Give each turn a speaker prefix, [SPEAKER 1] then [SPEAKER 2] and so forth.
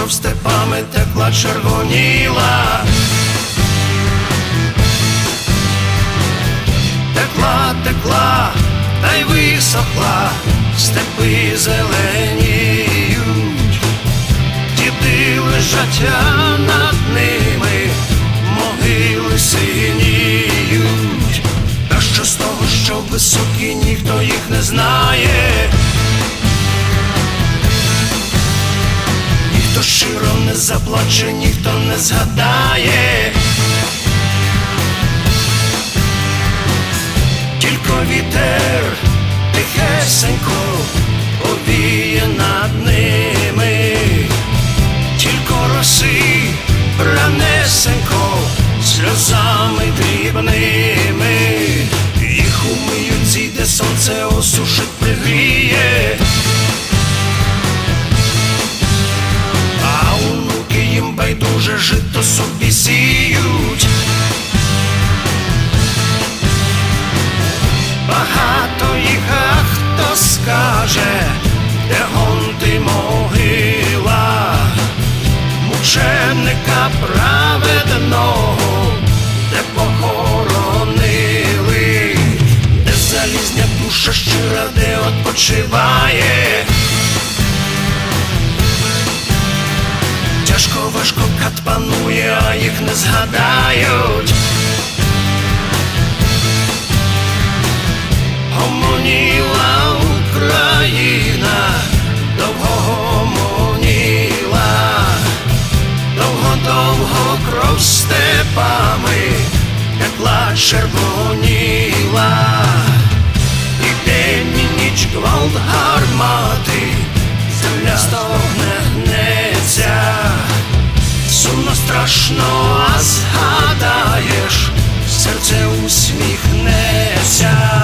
[SPEAKER 1] кров степами текла червоніла. Текла, текла, та й висохла, степи зеленіють, діди лежать над ними, могили синіють. Та що з того, що високі, ніхто їх не знає. Щиро не заплаче, ніхто не згадає. Тільки вітер тихесенько повіє над ними, тільки роси ранесенько сльозами дрібними, їх умиють зійде сонце осушить пригріє. Байдуже жито собі сіють. Багато їх, а хто скаже, де гонти могила, мученика праведного, де похоронили, де залізня душа щира, де odpoczywає. Їх не згадають. Гомоніла Україна, довго гомоніла, довго-довго кров степами, текла червоніла, і день і ніч гвалт страшно, а згадаєш, серце усміхнеться.